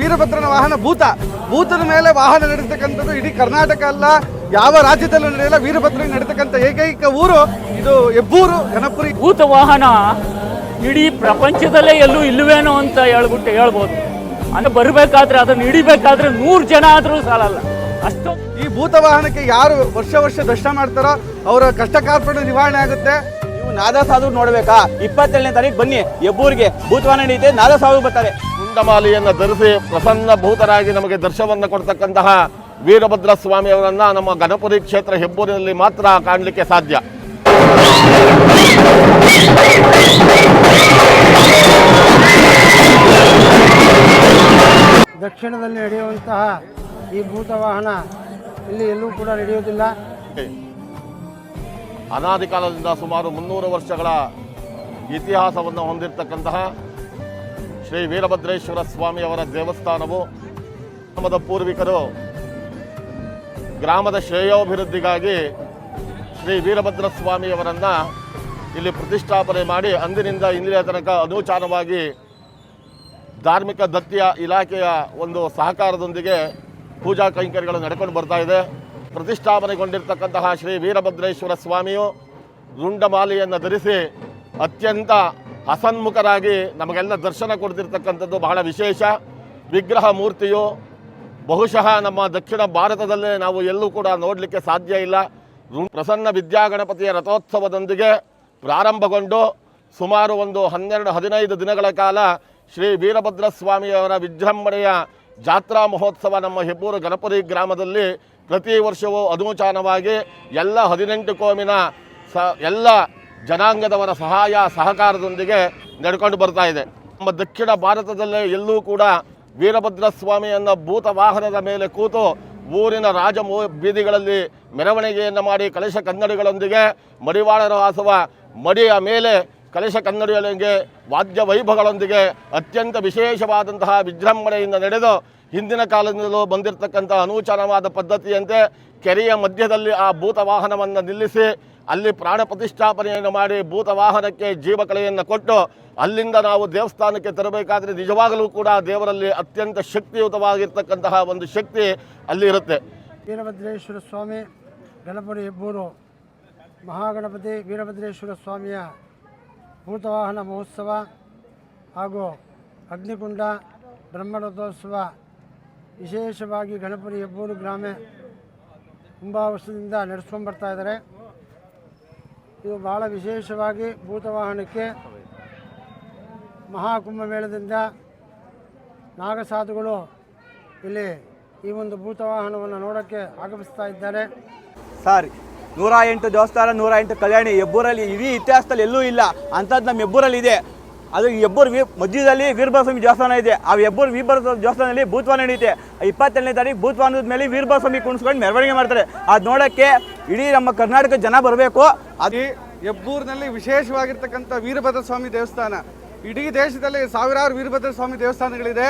ವೀರಭದ್ರನ ವಾಹನ ಭೂತ. ಭೂತದ ಮೇಲೆ ವಾಹನ ನಡೀತಕ್ಕಂಥದ್ದು ಇಡೀ ಕರ್ನಾಟಕ ಅಲ್ಲ ಯಾವ ರಾಜ್ಯದಲ್ಲೂ ನಡೆಯಲ್ಲ ವೀರಭದ್ರ ನಡೀತಕ್ಕಂಥ ಏಕೈಕ ಊರು ಇದು ಹೆಬ್ಬೂರು ಜನಪುರಿ ಭೂತ ವಾಹನ ಇಡೀ ಪ್ರಪಂಚದಲ್ಲೇ ಎಲ್ಲೂ ಇಲ್ಲವೇನೋ ಅಂತ ಹೇಳ್ಬಿಟ್ಟು ಹೇಳ್ಬೋದು. ಅಂದ್ರೆ ಬರಬೇಕಾದ್ರೆ ಅದನ್ನು ಹಿಡಿಬೇಕಾದ್ರೆ ನೂರು ಜನ ಆದರೂ ಸಾಲಲ್ಲ. ಅಷ್ಟು ಈ ಭೂತ ವಾಹನಕ್ಕೆ ಯಾರು ವರ್ಷ ವರ್ಷ ದರ್ಶನ ಮಾಡ್ತಾರೋ ಅವರ ಕಷ್ಟ ಕಾರ್ಪಣ್ಯ ನಿವಾರಣೆ ಆಗುತ್ತೆ. ನೀವು ನಾದ ಸಾಧು ನೋಡ್ಬೇಕಾ? ಇಪ್ಪತ್ತೇಳನೇ ತಾರೀಕು ಬನ್ನಿ ಹೆಬ್ಬೂರಿಗೆ. ಭೂತವಾಹನ ನಡೀತೆ ನಾದಾ ಸಾಧು ಬರ್ತಾರೆ. ಕುಂಡಮಾಲಿಯನ್ನು ಧರಿಸಿ ಪ್ರಸನ್ನ ಭೂತರಾಗಿ ನಮಗೆ ದರ್ಶನವನ್ನು ಕೊಡ್ತಕ್ಕಂತಹ ವೀರಭದ್ರ ಸ್ವಾಮಿಯವರನ್ನ ನಮ್ಮ ಗಣಪತಿ ಕ್ಷೇತ್ರ ಹೆಬ್ಬೂರಿನಲ್ಲಿ ಮಾತ್ರ ಕಾಣಲಿಕ್ಕೆ ಸಾಧ್ಯ. ದಕ್ಷಿಣದಲ್ಲಿ ನಡೆಯುವಂತಹ ಈ ಭೂತ ವಾಹನ ಇಲ್ಲಿ ಎಲ್ಲೂ ಕೂಡ ನಡೆಯುವುದಿಲ್ಲ. ಅನಾದಿ ಕಾಲದಿಂದ ಸುಮಾರು ಮುನ್ನೂರು ವರ್ಷಗಳ ಇತಿಹಾಸವನ್ನು ಹೊಂದಿರತಕ್ಕಂತಹ ಶ್ರೀ ವೀರಭದ್ರೇಶ್ವರ ಸ್ವಾಮಿಯವರ ದೇವಸ್ಥಾನವು ಗ್ರಾಮದ ಪೂರ್ವಿಕರು ಗ್ರಾಮದ ಶ್ರೇಯೋಭಿವೃದ್ಧಿಗಾಗಿ ಶ್ರೀ ವೀರಭದ್ರ ಸ್ವಾಮಿಯವರನ್ನು ಇಲ್ಲಿ ಪ್ರತಿಷ್ಠಾಪನೆ ಮಾಡಿ ಅಂದಿನಿಂದ ಇಂದಿನ ತನಕ ಅನೂಚಾನವಾಗಿ ಧಾರ್ಮಿಕ ದತ್ತಿಯ ಇಲಾಖೆಯ ಒಂದು ಸಹಕಾರದೊಂದಿಗೆ ಪೂಜಾ ಕೈಂಕರ್ಯಗಳು ನಡ್ಕೊಂಡು ಬರ್ತಾ ಇದೆ. ಪ್ರತಿಷ್ಠಾಪನೆಗೊಂಡಿರ್ತಕ್ಕಂತಹ ಶ್ರೀ ವೀರಭದ್ರೇಶ್ವರ ಸ್ವಾಮಿಯು ರುಂಡಮಾಲೆಯನ್ನು ಧರಿಸಿ ಅತ್ಯಂತ ಹಸನ್ಮುಖರಾಗಿ ನಮಗೆಲ್ಲ ದರ್ಶನ ಕೊಡ್ತಿರ್ತಕ್ಕಂಥದ್ದು ಬಹಳ ವಿಶೇಷ. ವಿಗ್ರಹ ಮೂರ್ತಿಯು ಬಹುಶಃ ನಮ್ಮ ದಕ್ಷಿಣ ಭಾರತದಲ್ಲೇ ನಾವು ಎಲ್ಲೂ ಕೂಡ ನೋಡಲಿಕ್ಕೆ ಸಾಧ್ಯ ಇಲ್ಲ. ಪ್ರಸನ್ನ ವಿದ್ಯಾಗಣಪತಿಯ ರಥೋತ್ಸವದೊಂದಿಗೆ ಪ್ರಾರಂಭಗೊಂಡು ಸುಮಾರು ಒಂದು ಹನ್ನೆರಡು ಹದಿನೈದು ದಿನಗಳ ಕಾಲ ಶ್ರೀ ವೀರಭದ್ರ ಸ್ವಾಮಿಯವರ ವಿಜೃಂಭಣೆಯ ಜಾತ್ರಾ ಮಹೋತ್ಸವ ನಮ್ಮ ಹೆಬ್ಬೂರು ಗಣಪತಿ ಗ್ರಾಮದಲ್ಲಿ ಪ್ರತಿ ವರ್ಷವೂ ಅನುಚಾನವಾಗಿ ಎಲ್ಲ ಹದಿನೆಂಟು ಕೋಮಿನ ಸ ಎಲ್ಲ ಜನಾಂಗದವರ ಸಹಾಯ, ಸಹಕಾರದೊಂದಿಗೆ ನಡ್ಕೊಂಡು ಬರ್ತಾ ಇದೆ. ನಮ್ಮ ದಕ್ಷಿಣ ಭಾರತದಲ್ಲೇ ಎಲ್ಲೂ ಕೂಡ ವೀರಭದ್ರ ಸ್ವಾಮಿಯನ್ನ ಭೂತ ವಾಹನದ ಮೇಲೆ ಕೂತು ಊರಿನ ರಾಜ ಬೀದಿಗಳಲ್ಲಿ ಮೆರವಣಿಗೆಯನ್ನು ಮಾಡಿ ಕಲಶ ಕನ್ನಡಿಗಳೊಂದಿಗೆ ಮಡಿವಾಳರ ವಾಸವ ಮಡಿಯ ಮೇಲೆ ಕಲಶ ಕನ್ನಡಿಗಳಿಗೆ ವಾದ್ಯ ವೈಭವಗಳೊಂದಿಗೆ ಅತ್ಯಂತ ವಿಶೇಷವಾದಂತಹ ವಿಜೃಂಭಣೆಯಿಂದ ನಡೆದು ಹಿಂದಿನ ಕಾಲದಿಂದಲೂ ಬಂದಿರತಕ್ಕಂಥ ಅನೂಚಾನವಾದ ಪದ್ಧತಿಯಂತೆ ಕೆರೆಯ ಮಧ್ಯದಲ್ಲಿ ಆ ಭೂತ ವಾಹನವನ್ನು ನಿಲ್ಲಿಸಿ ಅಲ್ಲಿ ಪ್ರಾಣ ಪ್ರತಿಷ್ಠಾಪನೆಯನ್ನು ಮಾಡಿ ಭೂತ ವಾಹನಕ್ಕೆ ಜೀವಕಳೆಯನ್ನು ಕೊಟ್ಟು ಅಲ್ಲಿಂದ ನಾವು ದೇವಸ್ಥಾನಕ್ಕೆ ತರಬೇಕಾದರೆ ನಿಜವಾಗಲೂ ಕೂಡ ದೇವರಲ್ಲಿ ಅತ್ಯಂತ ಶಕ್ತಿಯುತವಾಗಿರ್ತಕ್ಕಂತಹ ಒಂದು ಶಕ್ತಿ ಅಲ್ಲಿ ಇರುತ್ತೆ. ವೀರಭದ್ರೇಶ್ವರ ಸ್ವಾಮಿ ಗಣಪತಿ ಹೆಬ್ಬೂರು, ಮಹಾಗಣಪತಿ ವೀರಭದ್ರೇಶ್ವರ ಸ್ವಾಮಿಯ ಭೂತವಾಹನ ಮಹೋತ್ಸವ ಹಾಗೂ ಅಗ್ನಿಕುಂಡ, ಬ್ರಹ್ಮರಥೋತ್ಸವ, ವಿಶೇಷವಾಗಿ ಗಣಪತಿ ಹೆಬ್ಬೂರು ಗ್ರಾಮ ತುಂಬ ವರ್ಷದಿಂದ ನಡೆಸ್ಕೊಂಡು ಬರ್ತಾ ಇದ್ದಾರೆ. ಇದು ಭಾಳ ವಿಶೇಷವಾಗಿ ಭೂತವಾಹನಕ್ಕೆ ಮಹಾಕುಂಭಮೇಳದಿಂದ ನಾಗಸಾಧುಗಳು ಇಲ್ಲಿ ಈ ಒಂದು ಭೂತವಾಹನವನ್ನು ನೋಡೋಕ್ಕೆ ಆಗಮಿಸ್ತಾ ಇದ್ದಾರೆ. ಸರ್ ನೂರ ಎಂಟು ದೇವಸ್ಥಾನ ನೂರ ಎಂಟು ಕಲ್ಯಾಣಿ ಹೆಬ್ಬೂರಲ್ಲಿ ಇಡೀ ಇತಿಹಾಸದಲ್ಲಿ ಎಲ್ಲೂ ಇಲ್ಲ. ಅಂಥದ್ದು ನಮ್ಮ ಹೆಬ್ಬೂರಲ್ಲಿ ಇದೆ ಅದು ಹೆಬ್ಬೂರು ವಿ ಮಧ್ಯದಲ್ಲಿ ವೀರಭದ್ರಸ್ವಾಮಿ ದೇವಸ್ಥಾನ ಇದೆ. ಆ ಹೆಬ್ಬೂರು ವೀರಭದ್ರ ದೇವಸ್ಥಾನದಲ್ಲಿ ಭೂತ್ವಾನ ನಡೆಯುತ್ತೆ. ಇಪ್ಪತ್ತೆರಡನೇ ತಾರೀಕು ಭೂತ್ವಾನದ ಮೇಲೆ ವೀರಭದ್ರಸ್ವಾಮಿ ಕುಣಿಸ್ಕೊಂಡು ಮೆರವಣಿಗೆ ಮಾಡ್ತಾರೆ. ಅದು ನೋಡೋಕ್ಕೆ ಇಡೀ ನಮ್ಮ ಕರ್ನಾಟಕ ಜನ ಬರಬೇಕು. ಅದು ಹೆಬ್ಬೂರಿನಲ್ಲಿ ವಿಶೇಷವಾಗಿರ್ತಕ್ಕಂಥ ವೀರಭದ್ರ ಸ್ವಾಮಿ ದೇವಸ್ಥಾನ. ಇಡೀ ದೇಶದಲ್ಲಿ ಸಾವಿರಾರು ವೀರಭದ್ರ ಸ್ವಾಮಿ ದೇವಸ್ಥಾನಗಳಿದೆ.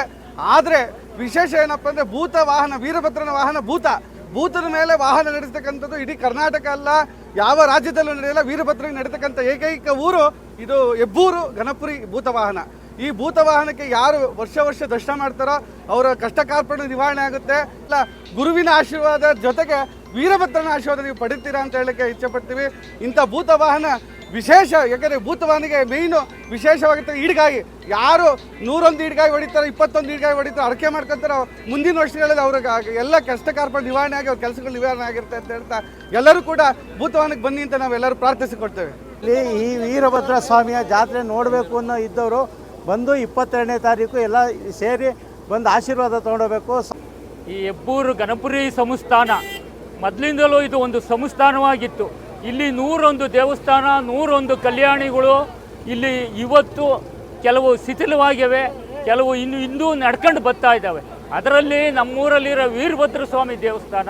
ಆದರೆ ವಿಶೇಷ ಏನಪ್ಪ ಅಂದರೆ ಭೂತ ವಾಹನ, ವೀರಭದ್ರನ ವಾಹನ ಭೂತ. ಭೂತದ ಮೇಲೆ ವಾಹನ ನಡೆಸ್ತಕ್ಕಂಥದ್ದು ಇಡೀ ಕರ್ನಾಟಕ ಅಲ್ಲ. ಯಾವ ರಾಜ್ಯದಲ್ಲೂ ನಡೆಯಲ್ಲ. ವೀರಭದ್ರಗೆ ನಡೀತಕ್ಕಂಥ ಏಕೈಕ ಊರು ಇದು ಹೆಬ್ಬೂರು ಗಣಪುರಿ ಭೂತವಾಹನ. ಈ ಭೂತವಾಹನಕ್ಕೆ ಯಾರು ವರ್ಷ ವರ್ಷ ದರ್ಶನ ಮಾಡ್ತಾರೋ ಅವರ ಕಷ್ಟ ಕಾರ್ಪಣ್ಯ ನಿವಾರಣೆ ಆಗುತ್ತೆ. ಇಲ್ಲ, ಗುರುವಿನ ಆಶೀರ್ವಾದ ಜೊತೆಗೆ ವೀರಭದ್ರನ ಆಶೀರ್ವಾದ ನೀವು ಪಡಿತೀರಾ ಅಂತ ಹೇಳಕ್ಕೆ ಇಚ್ಛೆ ಪಡ್ತೀವಿ. ಇಂಥ ಭೂತ ವಾಹನ ವಿಶೇಷ ಯಾಕಂದರೆ ಭೂತವಾನಿಗೆ ಮೇಯ್ನು ವಿಶೇಷವಾಗಿರ್ತದೆ ಈಡ್ಗಾಯಿ ಯಾರು ನೂರೊಂದು ಈಡ್ಗಾಯಿ ಹೊಡಿತಾರೆ ಇಪ್ಪತ್ತೊಂದು ಈಡ್ಗಾಯಿ ಹೊಡಿತಾರೆ ಅಡಕೆ ಮಾಡ್ಕೊಂತಾರೆ ಮುಂದಿನ ವರ್ಷಗಳಲ್ಲಿ ಅವ್ರಿಗೆ ಆಗ- ಎಲ್ಲ ಕಷ್ಟ ಕಾರ್ಪಣ್ಯ ನಿವಾರಣೆ ಆಗಿ ಅವ್ರ ಕೆಲಸಗಳು ನಿವಾರಣೆ ಆಗಿರುತ್ತೆ ಅಂತ ಹೇಳ್ತಾ ಎಲ್ಲರೂ ಕೂಡ ಭೂತವಾನಿಗೆ ಬನ್ನಿ ಅಂತ ನಾವೆಲ್ಲರೂ ಪ್ರಾರ್ಥಿಸಿಕೊಡ್ತೇವೆ. ಇಲ್ಲಿ ಈ ವೀರಭದ್ರ ಸ್ವಾಮಿಯ ಜಾತ್ರೆ ನೋಡಬೇಕು ಅನ್ನೋ ಇದ್ದವರು ಬಂದು ಇಪ್ಪತ್ತೆರಡನೇ ತಾರೀಕು ಎಲ್ಲ ಸೇರಿ ಬಂದು ಆಶೀರ್ವಾದ ತೊಗೊಂಡೋಗ್ಬೇಕು. ಈ ಹೆಬ್ಬೂರು ಗಣಪುರಿ ಸಂಸ್ಥಾನ ಮೊದಲಿಂದಲೂ ಇದು ಒಂದು ಸಂಸ್ಥಾನವಾಗಿತ್ತು. ಇಲ್ಲಿ ನೂರೊಂದು ದೇವಸ್ಥಾನ, ನೂರೊಂದು ಕಲ್ಯಾಣಿಗಳು. ಇಲ್ಲಿ ಇವತ್ತು ಕೆಲವು ಶಿಥಿಲವಾಗಿವೆ, ಕೆಲವು ಇನ್ನು ಇನ್ನೂ ನಡ್ಕೊಂಡು ಬರ್ತಾ ಇದ್ದಾವೆ. ಅದರಲ್ಲಿ ನಮ್ಮೂರಲ್ಲಿರೋ ವೀರಭದ್ರ ಸ್ವಾಮಿ ದೇವಸ್ಥಾನ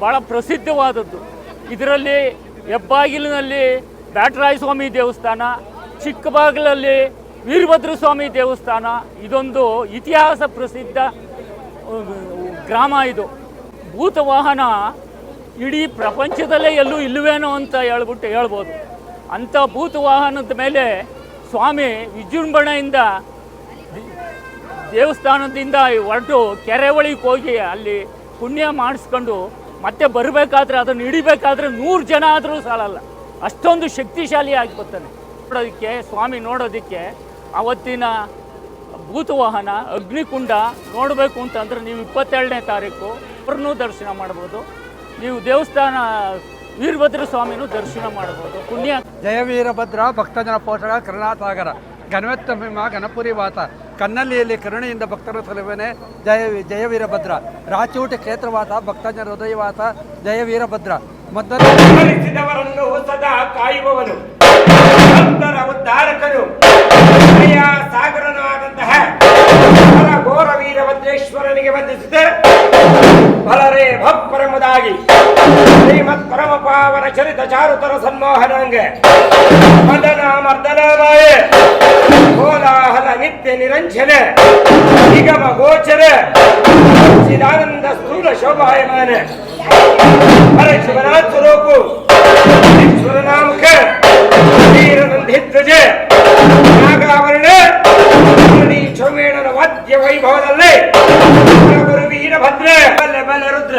ಭಾಳ ಪ್ರಸಿದ್ಧವಾದದ್ದು. ಇದರಲ್ಲಿ ಹೆಬ್ಬಾಗಿಲಿನಲ್ಲಿ ಬ್ಯಾಟರಾಯ ಸ್ವಾಮಿ ದೇವಸ್ಥಾನ, ಚಿಕ್ಕಬಾಗಿಲಲ್ಲಿ ವೀರಭದ್ರ ಸ್ವಾಮಿ ದೇವಸ್ಥಾನ. ಇದೊಂದು ಇತಿಹಾಸ ಪ್ರಸಿದ್ಧ ಗ್ರಾಮ ಇದು. ಭೂತ ವಾಹನ ಇಡೀ ಪ್ರಪಂಚದಲ್ಲೇ ಎಲ್ಲೂ ಇಲ್ಲವೇನೋ ಅಂತ ಹೇಳ್ಬಿಟ್ಟು ಹೇಳ್ಬೋದು. ಅಂಥ ಭೂತ ವಾಹನದ ಮೇಲೆ ಸ್ವಾಮಿ ವಿಜೃಂಭಣೆಯಿಂದ ದೇವಸ್ಥಾನದಿಂದ ಹೊರಟು ಕೆರೆ ಒಳಗೆ ಹೋಗಿ ಅಲ್ಲಿ ಪುಣ್ಯ ಮಾಡಿಸ್ಕೊಂಡು ಮತ್ತೆ ಬರಬೇಕಾದ್ರೆ ಅದನ್ನು ಹಿಡಿಬೇಕಾದ್ರೆ ನೂರು ಜನ ಆದರೂ ಸಾಲಲ್ಲ. ಅಷ್ಟೊಂದು ಶಕ್ತಿಶಾಲಿ ಆಗಿ ಬರ್ತಾನೆ ನೋಡೋದಕ್ಕೆ, ಸ್ವಾಮಿ ನೋಡೋದಕ್ಕೆ ಅವತ್ತಿನ ಭೂತವಾಹನ, ಅಗ್ನಿಕುಂಡ ನೋಡಬೇಕು ಅಂತಂದ್ರೆ ನೀವು ಇಪ್ಪತ್ತೆರಡನೇ ತಾರೀಕು ಅವ್ರನ್ನೂ ದರ್ಶನ ಮಾಡ್ಬೋದು. ನೀವು ದೇವಸ್ಥಾನ ವೀರಭದ್ರ ಸ್ವಾಮಿನೂ ದರ್ಶನ ಮಾಡಬಹುದು. ಪುಣ್ಯ. ಜಯ ವೀರಭದ್ರ ಭಕ್ತಜನ ಪೋಷಕ ಕರುಣಾಸಾಗರ ಗಣವತ್ತಮಿಮ ಗಣಪುರಿ ವಾತ ಕನ್ನಲ್ಲಿಯಲ್ಲಿ ಕರುಣೆಯಿಂದ ಭಕ್ತರ ಸಲುವನೆ ಜಯ ಜಯ ವೀರಭದ್ರ. ರಾಚೂಟಿ ಕ್ಷೇತ್ರವಾತ ಭಕ್ತಜನ ಹೃದಯವಾತ ಜಯ ವೀರಭದ್ರ. ಮೊದಲು ಸದಾ ಕಾಯುವವನು. ಭಕ್ತರ ಉದ್ಧಾರಕನು. ಸಾಗರನಾದಂತಹ ಸಾಗರನೂ ಆದಂತಹ ಪರ ಘೋರ ವೀರಭದ್ರೇಶ್ವರನಿಗೆ ವಂದಿಸಿದೆ. ಚರಿತ ಚಾರುತರ ಸನ್ಮೋಹನಾಂಗೆ. ಮದನ ಮಾಯೆ. ಕೋಲಾಹಲ ನಿತ್ಯ ನಿರಂಜನೆ. ನಿಗಮ ಗೋಚರ. ಚಿದಾನಂದ ಸ್ಥೂಲ ಶೋಭಾಯಮಾನ. ಹರ ಶಿವನಾಥ ಸ್ವರೂಪು. ಈಶ್ವರನಾಮಕ ವೀರನಂದಿಧ್ವಜ ನಾಗಾವರಣ ಚೌಮೇಣನ ವಾದ್ಯ ವೈಭವದಲ್ಲಿ. ವೀರಭದ್ರ ಬಲ್ಲೆ ಬಲ್ಲ ರುದ್ರ.